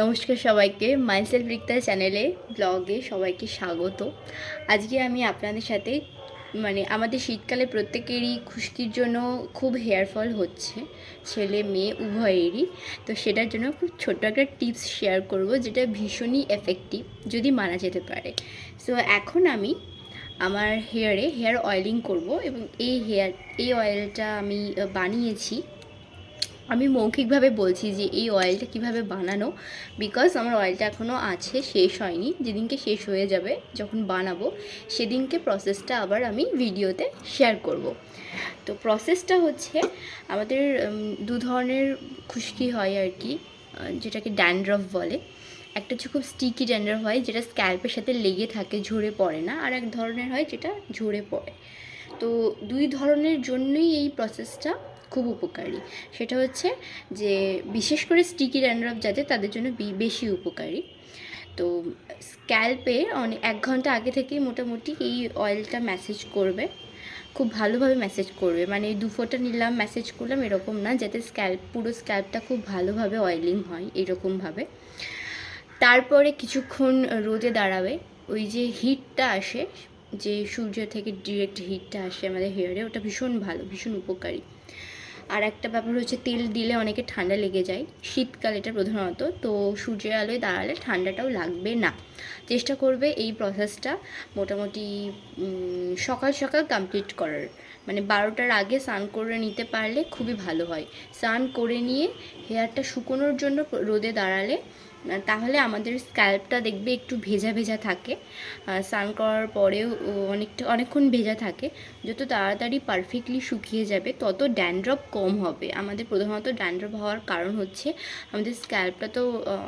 নমস্কার সবাইকে মাইসেলফ রিক্তা চ্যানেলে, ব্লগে সবাইকে স্বাগত। আজকে আমি আপনাদের সাথে মানে আমাদের শীতকালে প্রত্যেকেরই খুশকির জন্য খুব হেয়ার ফল হচ্ছে, ছেলে, মেয়ে, উভয়েরই। তো সেটার জন্য খুব ছোট্ট একটা টিপস শেয়ার করব, যেটা ভীষণই এফেক্টিভ যদি মানা যেতে পারে। সো এখন আমি আমার হেয়ারে হেয়ার অয়েলিং করব এবং এই হেয়ার, এই অয়েলটা আমি বানিয়েছি। আমি মৌখিকভাবে বলছি যে এই অয়েলটা কীভাবে বানানো বিকজ আমার অয়েলটা এখনও আছে, শেষ হয়নি, যেদিনকে শেষ হয়ে যাবে, যখন বানাবো, সেদিনকে প্রসেসটা আবার আমি ভিডিওতে শেয়ার করব। তো প্রসেসটা হচ্ছে, আমাদের দু ধরনের খুশকি হয় আর কি যেটাকে ড্যান্ড্রফ বলে। একটা হচ্ছে খুব স্টিকি ড্যান্ড্রফ হয়, যেটা স্ক্যাল্পের সাথে লেগে থাকে, ঝরে পড়ে না, আর এক ধরনের হয়, যেটা ঝরে পড়ে। তো দুই ধরনের জন্যই এই প্রসেসটা খুব উপকারী। সেটা হচ্ছে যে, বিশেষ করে স্টিকি ড্যান্ড্রফ যাদের তাদের জন্য বেশি উপকারী। তো স্ক্যাল্পে অনেক এক ঘণ্টা আগে থেকেই মোটামুটি এই অয়েলটা ম্যাসেজ করবে। খুব ভালোভাবে ম্যাসেজ করবে। মানে দু ফোঁটা নিলাম ম্যাসেজ করলাম, এরকম না, যাতে স্ক্যাল্প পুরো স্ক্যাল্পটা খুব ভালোভাবে অয়েলিং হয়, এরকমভাবে। তারপরে কিছুক্ষণ রোদে দাঁড়াবে। ওই যে হিটটা আসে, যে সূর্য থেকে ডিরেক্ট হিটটা আসে আমাদের হেয়ারে ওটা ভীষণ ভালো, ভীষণ উপকারী। আর একটা ব্যাপার হচ্ছে তেল দিলে অনেকে ঠান্ডা লেগে যায়। শীতকাল এটা প্রধানত, তো সূর্যের আলোয় দাঁড়ালে ঠান্ডাটাও লাগবে না। চেষ্টা করবে এই প্রসেসটা মোটামুটি সকাল সকাল কমপ্লিট করার। মানে বারোটার আগে স্নান করে নিতে পারলে খুবই ভালো হয়। স্নান করে নিয়ে হেয়ারটা শুকোনোর জন্য রোদে দাঁড়ালে তাহলে আমাদের স্ক্যাল্পটা দেখবে একটু ভেজা ভেজা থাকে। স্নান করার পরেও অনেকটা, অনেকক্ষণ ভেজা থাকে। যত তাড়াতাড়ি পারফেক্টলি শুকিয়ে যাবে, তত ড্যান্ড্রপ কম হবে। আমাদের প্রধানত ড্যান্ড্রপ হওয়ার কারণ হচ্ছে, আমাদের স্ক্যাল্পটা তো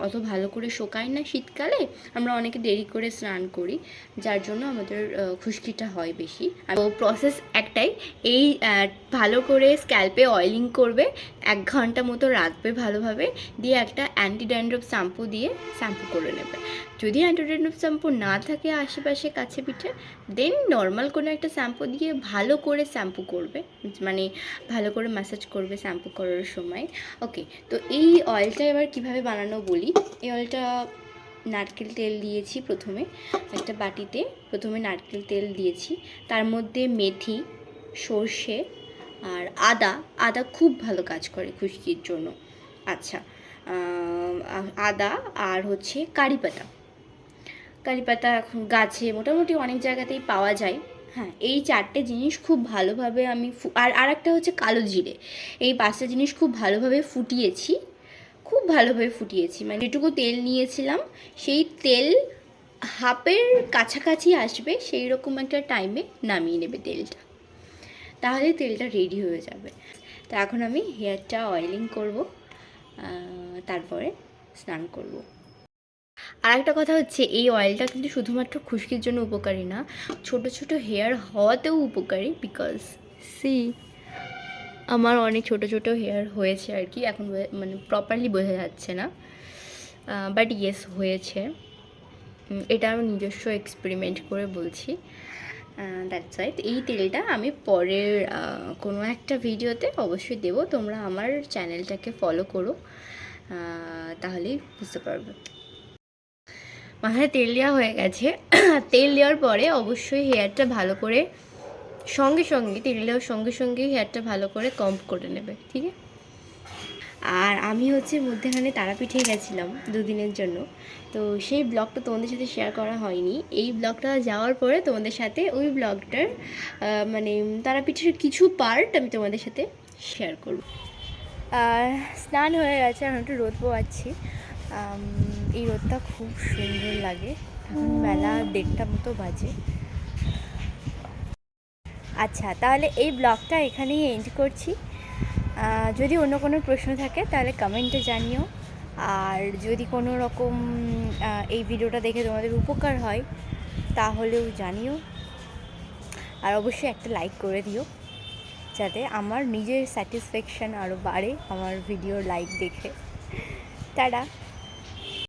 অত ভালো করে শোকায় না শীতকালে। আমরা অনেকে দেরি করে স্নান করি, যার জন্য আমাদের খুশকিটা হয় বেশি। আর প্রসেস একটাই, এই ভালো করে স্ক্যাল্পে অয়েলিং করবে, এক ঘণ্টা মতো রাখবে ভালোভাবে। দিয়ে একটা অ্যান্টি ড্যান্ড্রপ শ্যাম্পু দিয়ে শ্যাম্পু করে নেবে। যদি অ্যান্টি ড্যান্ড্রপ শ্যাম্পু না থাকে আশেপাশে কাছে পিঠে দেন নর্মাল কোনো একটা শ্যাম্পু দিয়ে ভালো করে শ্যাম্পু করবে মানে ভালো করে ম্যাসাজ করবে শ্যাম্পু করার সময়। ওকে তো এই অয়েলটা এবার কীভাবে বানানো বলি? এই অয়েলটা নারকেল তেল দিয়েছি প্রথমে, একটা বাটিতে। প্রথমে নারকেল তেল দিয়েছি। তার মধ্যে মেথি, সর্ষে আর আদা। আদা খুব ভালো কাজ করে খুশকির জন্য। আচ্ছা আদা আর হচ্ছে কারি পাতা। কারি পাতা এখন গাছে মোটামুটি অনেক জায়গাতেই পাওয়া যায়। হ্যাঁ এই চারটে জিনিস খুব ভালোভাবে আমি আর আর একটা হচ্ছে কালো জিরে। এই পাঁচটা জিনিস খুব ভালোভাবে ফুটিয়েছি। খুব ভালোভাবে ফুটিয়েছি। মানে যেটুকু তেল নিয়েছিলাম, সেই তেল হাফের কাছাকাছি আসবে সেই রকম একটা টাইমে নামিয়ে নেবে তেলটা। তাহলে তেলটা রেডি হয়ে যাবে। তা এখন আমি হেয়ারটা অয়েলিং করব। তারপরে স্নান করব। আর একটা কথা হচ্ছে, এই অয়েলটা কিন্তু শুধুমাত্র খুশকির জন্য উপকারী না, ছোট ছোট হেয়ার হওয়াতেও উপকারী বিকজ সি আমার অনেক ছোট ছোট হেয়ার হয়েছে আর কি, এখন মানে প্রপারলি বোঝা যাচ্ছে না। বাট ইয়েস হয়েছে। এটা আমি নিজস্ব এক্সপেরিমেন্ট করে বলছি। দ্যাটস রাইট এই তেলটা আমি পরের কোনো একটা ভিডিওতে অবশ্যই দেবো। তোমরা আমার চ্যানেলটাকে ফলো করো। তাহলেই বুঝতে পারবে। মাথায় তেল দেওয়া হয়ে গেছে। তেল দেওয়ার পরে অবশ্যই হেয়ারটা ভালো করে সঙ্গে সঙ্গে, তেল দেওয়ার সঙ্গে সঙ্গে হেয়ারটা ভালো করে কম্প করে নেবে, ঠিক আছে? আর আমি হচ্ছে মধ্যেখানে তারাপীঠে গেছিলাম দুদিনের জন্য। তো সেই ব্লগটা তোমাদের সাথে শেয়ার করা হয়নি। এই ব্লগটা যাওয়ার পরে তোমাদের সাথে ওই ব্লগটার মানে তারাপীঠের কিছু পার্ট আমি তোমাদের সাথে শেয়ার করব। আর স্নান হয়ে গেছে আমি একটু রোদ পোয়াচ্ছি এই রোদটা খুব সুন্দর লাগে। বেলা দেড়টা মতো বাজে। আচ্ছা তাহলে এই ব্লগটা এখানেই এন্ড করছি। যদি অন্য কোনো প্রশ্ন থাকে, তাহলে কমেন্টে জানিও। আর যদি কোনো রকম এই ভিডিওটা দেখে তোমাদের উপকার হয়, তাহলেও জানিও। আর অবশ্যই একটা লাইক করে দিও, যাতে আমার নিজের স্যাটিসফ্যাকশান আরও বাড়ে আমার ভিডিও লাইক দেখে। তারা